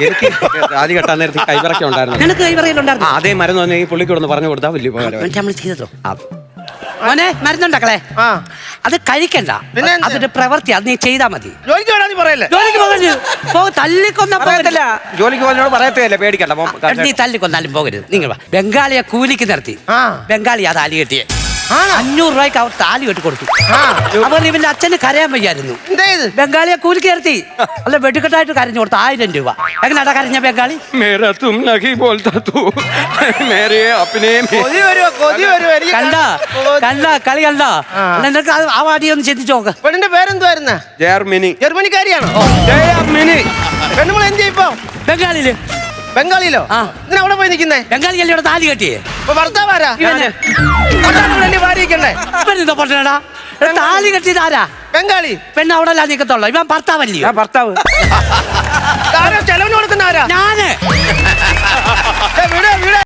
എനിക്ക് ആദ്യം കെട്ടാൻ നേരത്തെ കൈവിറക്കം ഉണ്ടായിരുന്നു. നിനക്ക് ആ കൈവറയിലുണ്ടായിരുന്നു അതേ മരുന്ന് തന്നെ ഈ പറഞ്ഞു കൊടുത്താൽ വലിയ ഉപകാരം നമ്മൾ ചെയ്തോ? മോനെ മരുന്നുണ്ടക്കളെ. ആ. അത് കഴിക്കണ്ട. പിന്നെ എന്ത്? അതൊരു പ്രവൃത്തി അത് നീ ചെയ്താ മതി. ജോലിക്ക് വേണം നീ പറയല്ലേ? ജോലിക്ക് പോകരുത്. പോ തല്ലിക്കൊന്ന ജോലിക്ക് പോകുന്നതിനോട് പേടിക്കണ്ട നീ തല്ലിക്കൊന്നാലും പോകരുത്. നിങ്ങൾ വാ. ബംഗാളിയെ കൂലിക്ക് നിർത്തി. ആ. ബംഗാളി അത് താലി കെട്ടിയെ. ആണോ? അഞ്ഞൂറ് രൂപയ്ക്ക് അവർ താലി കെട്ടി കൊടുത്തു. അവർ ഇവന്റെ അച്ഛന് കരയാൻ വയ്യായിരുന്നു. ബംഗാളിയെ കൂലി കയർത്തി. അല്ല വെടിക്കെട്ടായിട്ട് കരഞ്ഞു കൊടുത്തു ആയിരം രൂപ. എങ്ങനെയാ കരഞ്ഞ ബംഗാളി? കണ്ട കണ്ട? കളി കണ്ട? ആ. നിനക്ക് ആ വാടി ഒന്ന് ചിന്തിച്ചു നോക്ക. പെണ്ണിന്റെ പേരെന്തുവായിരുന്നു? ജർമ്മനി ജർമ്മനിക്കാരിയാണോ? ജർമ്മനി പെണ്ണുമ്പോൾ എന്ത് ചെയ്യും ബംഗാളിൽ ബംഗാളിയിലോ? ആ. അവിടെ പോയി നിൽക്കുന്നേ? ബംഗാളി അല്ലേ ഇവിടെ താലി കെട്ടിയേ? ഇപ്പൊ ഭർത്താവാരാ ഇവന്. ഭർത്താവിനെ ഭാര്യക്കണ്ടേ ഇവനെന്താ പൊട്ടനടാ ഇവിടെ താലി കെട്ടിയത് ആരാ? ബംഗാളി. പെണ്ണ് അവിടെ അല്ല നിൽക്കത്തുള്ളൂ ഇവൻ ഭർത്താവല്ലയോ ഭർത്താവ്.